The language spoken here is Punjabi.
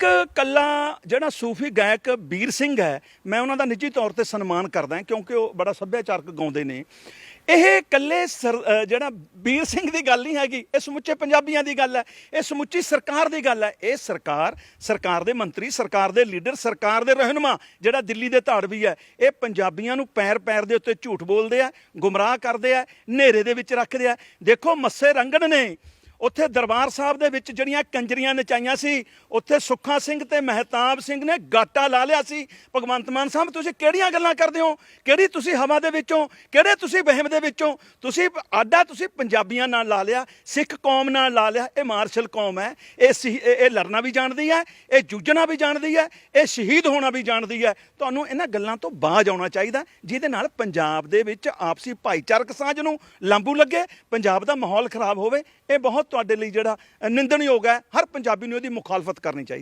ਇੱਕ ਕੱਲਾ ਜਿਹੜਾ ਸੂਫੀ ਗਾਇਕ ਵੀਰ ਸਿੰਘ ਹੈ, ਮੈਂ ਉਹਨਾਂ ਦਾ ਨਿੱਜੀ ਤੌਰ ਤੇ ਸਨਮਾਨ ਕਰਦਾ ਕਿਉਂਕਿ ਉਹ ਬੜਾ ਸੱਭਿਆਚਾਰਕ ਗਾਉਂਦੇ ਨੇ। ਇਹ ਕੱਲੇ ਸਰ- ਜਿਹੜਾ ਵੀਰ ਸਿੰਘ ਦੀ ਗੱਲ ਨਹੀਂ ਹੈਗੀ, ਇਹ ਸਮੁੱਚੇ ਪੰਜਾਬੀਆਂ ਦੀ ਗੱਲ ਹੈ, ਇਹ ਸਮੁੱਚੀ ਸਰਕਾਰ ਦੀ ਗੱਲ ਹੈ। ਇਹ ਸਰਕਾਰ ਸਰਕਾਰ ਦੇ ਮੰਤਰੀ, ਸਰਕਾਰ ਦੇ ਲੀਡਰ, ਸਰਕਾਰ ਦੇ ਰਹਿਨੁਮਾ, ਜਿਹੜਾ ਦਿੱਲੀ ਦੇ ਧਾੜ ਵੀ ਹੈ, ਇਹ ਪੰਜਾਬੀਆਂ ਨੂੰ ਪੈਰ ਪੈਰ ਦੇ ਉੱਤੇ ਝੂਠ ਬੋਲਦੇ ਆ, ਗੁੰਮਰਾਹ ਕਰਦੇ ਆ, ਹਨੇਰੇ ਦੇ ਵਿੱਚ ਰੱਖਦੇ ਆ। ਦੇਖੋ, ਮੱਸੇ ਰੰਗਣ ਨੇ ਉੱਥੇ ਦਰਬਾਰ ਸਾਹਿਬ ਦੇ ਵਿੱਚ ਜਿਹੜੀਆਂ ਕੰਜਰੀਆਂ ਨਚਾਈਆਂ ਸੀ, ਉੱਥੇ ਸੁੱਖਾ ਸਿੰਘ ਤੇ ਮਹਿਤਾਬ ਸਿੰਘ ਨੇ ਗਾਟਾ ਲਾ ਲਿਆ ਸੀ। ਭਗਵੰਤ ਮਾਨ ਸਾਹਿਬ, ਤੁਸੀਂ ਕਿਹੜੀਆਂ ਗੱਲਾਂ ਕਰਦੇ ਹੋ? ਕਿਹੜੀ ਤੁਸੀਂ ਹਵਾ ਦੇ ਵਿੱਚੋਂ, ਕਿਹੜੇ ਤੁਸੀਂ ਵਹਿਮ ਦੇ ਵਿੱਚੋਂ? ਤੁਸੀਂ ਆਡਾ ਤੁਸੀਂ ਪੰਜਾਬੀਆਂ ਨਾਲ ਲਾ ਲਿਆ, ਸਿੱਖ ਕੌਮ ਨਾਲ ਲਾ ਲਿਆ, ਇਹ ਮਾਰਸ਼ਲ ਕੌਮ ਹੈ। ਇਹ ਸ਼ਹੀ- ਇਹ ਲੜਨਾ ਵੀ ਜਾਣਦੀ ਹੈ, ਇਹ ਜੂਝਣਾ ਵੀ ਜਾਣਦੀ ਹੈ, ਇਹ ਸ਼ਹੀਦ ਹੋਣਾ ਵੀ ਜਾਣਦੀ ਹੈ। ਤੁਹਾਨੂੰ ਇਹਨਾਂ ਗੱਲਾਂ ਤੋਂ ਬਾਜ ਆਉਣਾ ਚਾਹੀਦਾ, ਜਿਹਦੇ ਨਾਲ ਪੰਜਾਬ ਦੇ ਵਿੱਚ ਆਪਸੀ ਭਾਈਚਾਰਕ ਸਾਂਝ ਨੂੰ ਲਾਂਬੂ ਲੱਗੇ, ਪੰਜਾਬ ਦਾ ਮਾਹੌਲ ਖਰਾਬ ਹੋਵੇ, ਇਹ ਬਹੁਤ ਤੁਹਾਡੇ ਲਈ ਜਿਹੜਾ ਨਿੰਦਣਯੋਗ ਹੈ ਹਰ ਪੰਜਾਬੀ ਨੂੰ ਇਹਦੀ ਮੁਖਾਲਫਤ ਕਰਨੀ ਚਾਹੀਦੀ